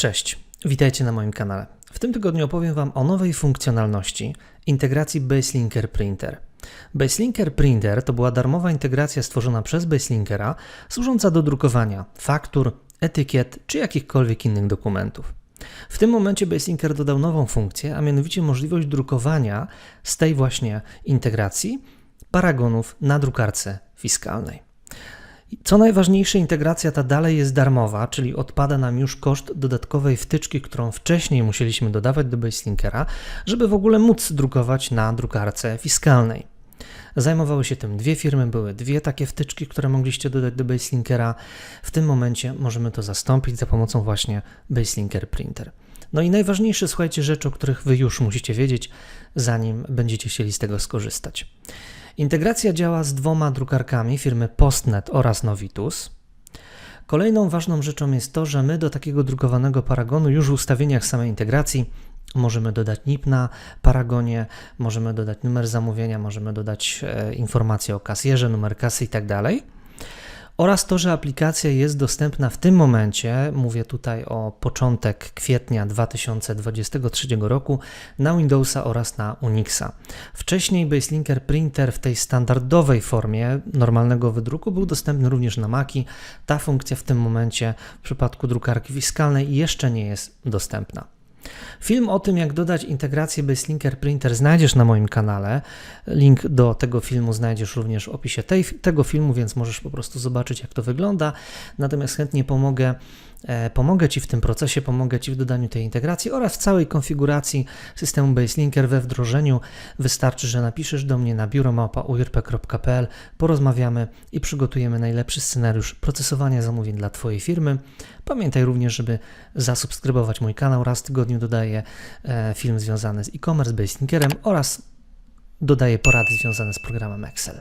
Cześć, witajcie na moim kanale. W tym tygodniu opowiem Wam o nowej funkcjonalności integracji Baselinker Printer. Baselinker Printer to była darmowa integracja stworzona przez Baselinkera, służąca do drukowania faktur, etykiet czy jakichkolwiek innych dokumentów. W tym momencie Baselinker dodał nową funkcję, a mianowicie możliwość drukowania z tej właśnie integracji paragonów na drukarce fiskalnej. Co najważniejsze, integracja ta dalej jest darmowa, czyli odpada nam już koszt dodatkowej wtyczki, którą wcześniej musieliśmy dodawać do Baselinkera, żeby w ogóle móc drukować na drukarce fiskalnej. Zajmowały się tym dwie firmy, były dwie takie wtyczki, które mogliście dodać do Baselinkera. W tym momencie możemy to zastąpić za pomocą właśnie Baselinker Printer. No i najważniejsze, słuchajcie, rzeczy, o których Wy już musicie wiedzieć, zanim będziecie chcieli z tego skorzystać. Integracja działa z dwoma drukarkami firmy Postnet oraz Novitus. Kolejną ważną rzeczą jest to, że my do takiego drukowanego paragonu już w ustawieniach samej integracji możemy dodać NIP na paragonie, możemy dodać numer zamówienia, możemy dodać e, informację o kasjerze, numer kasy itd. Oraz to, że aplikacja jest dostępna w tym momencie, mówię tutaj o początek kwietnia 2023 roku, na Windowsa oraz na Unixa. Wcześniej Baselinker Printer w tej standardowej formie normalnego wydruku był dostępny również na Maci. Ta funkcja w tym momencie w przypadku drukarki fiskalnej jeszcze nie jest dostępna. Film o tym, jak dodać integrację Baselinker Printer znajdziesz na moim kanale. Link do tego filmu znajdziesz również w opisie tej, tego filmu, więc możesz po prostu zobaczyć, jak to wygląda. Natomiast chętnie pomogę, e, pomogę Ci w tym procesie, pomogę Ci w dodaniu tej integracji oraz w całej konfiguracji systemu Baselinker we wdrożeniu. Wystarczy, że napiszesz do mnie na biuromałpa.urp.pl, porozmawiamy i przygotujemy najlepszy scenariusz procesowania zamówień dla Twojej firmy. Pamiętaj również, żeby zasubskrybować mój kanał. Raz w tygodniu dodaję e, film związany z e-commerce, Baselinkerem oraz dodaję porady związane z programem Excel.